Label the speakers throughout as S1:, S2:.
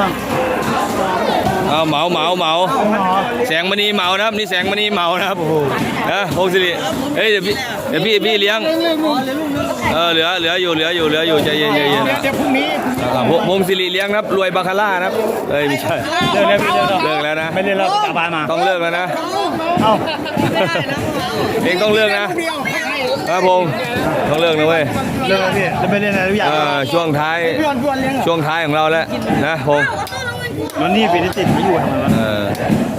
S1: บ้าง
S2: เอาเหมาเหมาเหมาแสงมณีเหมานะครับนี่แสงมณีเหมานะครับนะพงศิริเฮ้ยเดี๋ยวพี่เดี๋ยวพี่พี่เลี้ยงเออเหลือเหลืออยู่เหลืออยู่เหลืออยู่ใจเย็นใจเย็น
S1: เดี๋ยวพรุ่งนี้
S2: อ่าพงพงศิริเลี้ยงนะครับรวยบาคาร่านะครับเอ้ยไม่ใช่
S1: เลิกแล้วพี่เลิก
S2: เลิกแล้วนะ
S1: ไม่เล่นแล้วสาบานมา
S2: ต้องเลิกแล้วนะ
S1: เอ้า
S2: เองต้องเลิกนะ ครับพงต้องเลิกนะเว้ย
S1: เลิกแล้วพี่จะไม่เล่นอะไรทุกอย่าง
S2: เอ่อช่วงท้ายช่วงท้ายของเราแล้วนะพง
S1: มันนี่ปีนี้ติดไม่อยู่ทำไมวะ
S2: เออ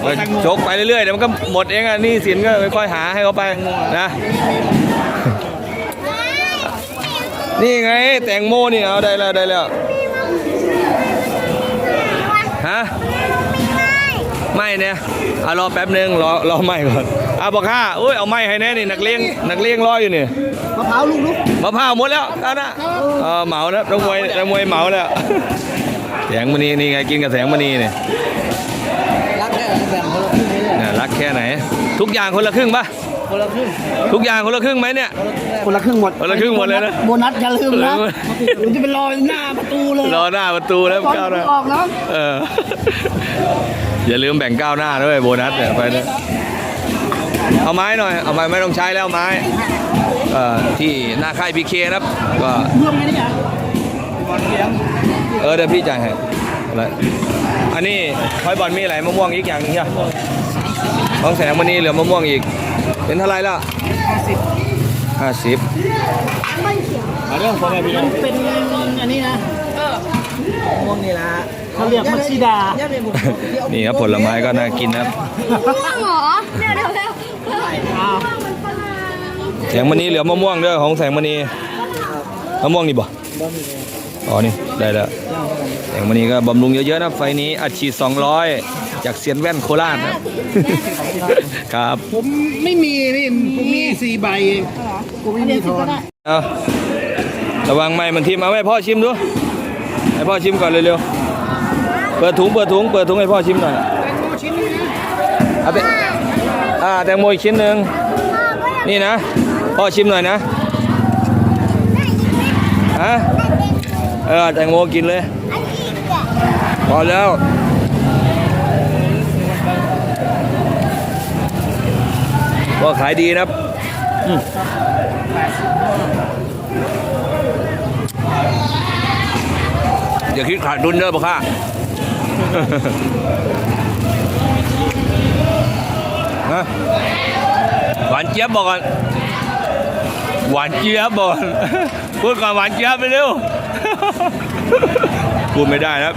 S2: ก็ชกไปเรื่อยๆเดี๋ยวมันก็หมดเองอะหนี่สินก็ค่อยๆหาให้เขาไปนะนี่ไงแตงโมนี่เอาได้แล้วได้แล้วฮะไม่เนี่ยเอารอแป๊บนึงรอรอไม่ก่อนเอาบอกห้าอุ้ยเอาไม่ให้แน่นี่นักเลงนักเลงรออยู่นี่
S1: มะพร้าวลูกลูก
S2: มะพร้าวหมดแล้วเอานะเออเหมาแล้วนักมวยนักมวยเหมาแล้วแสงมณีนี่ไงกินกับแสงมณีเนี่ย
S3: รักแค่แบ่งคนละครึ่งนี่แหละ
S2: น่ารักแค่ไหน ทุกอย่างคนละครึ่งปะ
S3: คนละครึ่ง
S2: ทุกอย่างคนละครึ่งไหมเนี่ย
S1: คนละครึ่งหมด
S2: คนละครึ่งหมดเลยนะ
S1: โบนัสอย่าลืมนะ
S2: เออ
S1: ผมจะไปรอหน้าประตูเลย
S2: รอหน้าประตูแล้ว
S1: ตอน
S2: ก้าวหน้า
S1: ออกนะ
S2: เอออย่าลืมแบ่งก้าวหน้าด้วยโบนัสเนี่ยไปเนี่ย เอาไม้หน่อย เอาไม้ไม่ต้องใช้แล้วไม้เอ่อที่หน้าค่ายพีเคนะครับ ก็
S1: รวมกันนี่อะ
S2: เออเดี๋ยวพี่จ่ายให้อะไรอันนี้คอยบอลมีอะไรมะม่วงอีกอย่างหนึงใช่ไหมของแสงวันนี้เหลือมะม่วงอีก เป็นเท่าไหรล่ะห้าสิบ
S1: เรื่องของอะไรพี่มันเป็นอันนี้นะ
S3: ม่วงนี่ละ
S1: เขาเรียกมักซิดา
S3: ย่าเป็นบุญ
S2: นี่ครับผลไม้ก็น่ากินนะครับ
S4: ม่วงเหรอเดี๋ยวเดี๋ยวเดี๋ยว
S1: อ้าว
S2: แสงมณีเหลือมะม่วงเด้อของแสงมณีมะม่วงนี่บ่อ๋อนี่ได้แล้วแสงมณีก็บำรุงเยอะๆนะไฟนี้อัดฉีด200 จากเซียนแว่นโคราชนะครับครับ
S1: ผมไม่มีนี่ผมมีสี่ใบเองผมไม่มีทอน
S2: เอาระวังไม่มันทิ่มเอาให้พ่อชิมดูให้พ่อชิมก่อนเร็วๆเปิดถุงเปิดถุงเปิดถุงให้พ่อชิมหน่อยเอาไป อ่าแตงโมอีกชิ้นหนึ่งนี่นะพ่อชิมหน่อยนะฮะเออแตงโมกินเลยพอแล้วก็ขายดีนะครับอย่าคิดขาดดุนเด้อบ่ค่ะ ฮะหวานเจี๊ยบบอกก่อนหวานเจี๊ยบบอกก่อนพูดก่อนหวานเจี๊ยบไปเร็ว พูดไม่ได้ครับ